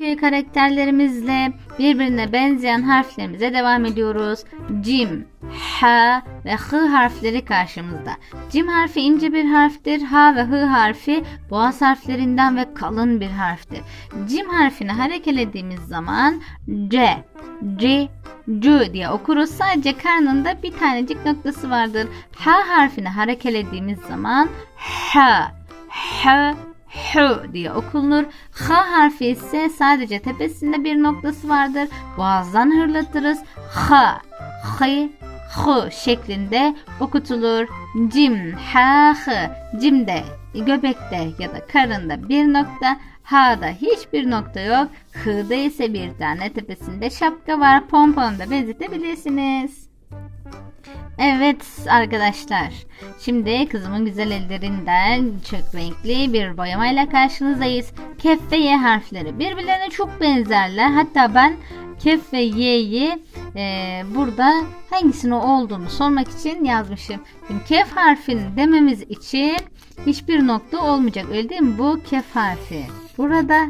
Köy karakterlerimizle birbirine benzeyen harflerimize devam ediyoruz. Cim, ha ve hı harfleri karşımızda. Cim harfi ince bir harftir. Ha ve hı harfi boğaz harflerinden ve kalın bir harftir. Cim harfini harekelediğimiz zaman c, c, c diye okuruz. Sadece karnında bir tanecik noktası vardır. Ha harfini harekelediğimiz zaman ha, ha, H diye okunur. H harfi ise sadece tepesinde bir noktası vardır. Boğazdan hırlatırız. H, H, H şeklinde okutulur. Cim, ha, h. Cimde, göbekte ya da karında bir nokta. H'da hiçbir nokta yok. H'da ise bir tane tepesinde şapka var. Pomponu da benzetebilirsiniz. Evet arkadaşlar. Şimdi kızımın güzel ellerinden çok renkli bir boyamayla karşınızdayız. Kef ve Y harfleri birbirlerine çok benzerler. Hatta ben Kef ve Y'yi e, burada hangisinin olduğunu sormak için yazmışım. Şimdi Kef harfini dememiz için hiçbir nokta olmayacak öyle değil mi? Bu Kef harfi burada.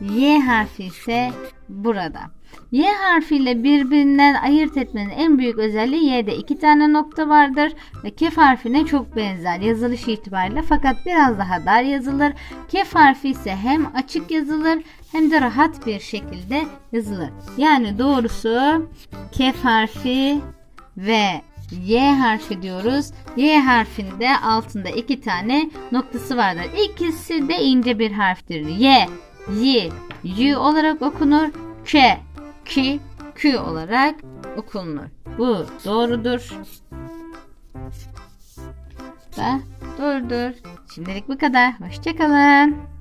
Y harfi ise burada. Y harfiyle birbirinden ayırt etmenin en büyük özelliği Y'de iki tane nokta vardır ve kef harfine çok benzer yazılış itibariyle fakat biraz daha dar yazılır. Kef harfi ise hem açık yazılır hem de rahat bir şekilde yazılır. Yani doğrusu kef harfi ve Y harfi diyoruz. Y harfinde altında iki tane noktası vardır. İkisi de ince bir harftir. Y, Y, Y olarak okunur. K, K, Q olarak okunur. Bu doğrudur. Da doğrudur. Şimdilik bu kadar. Hoşçakalın.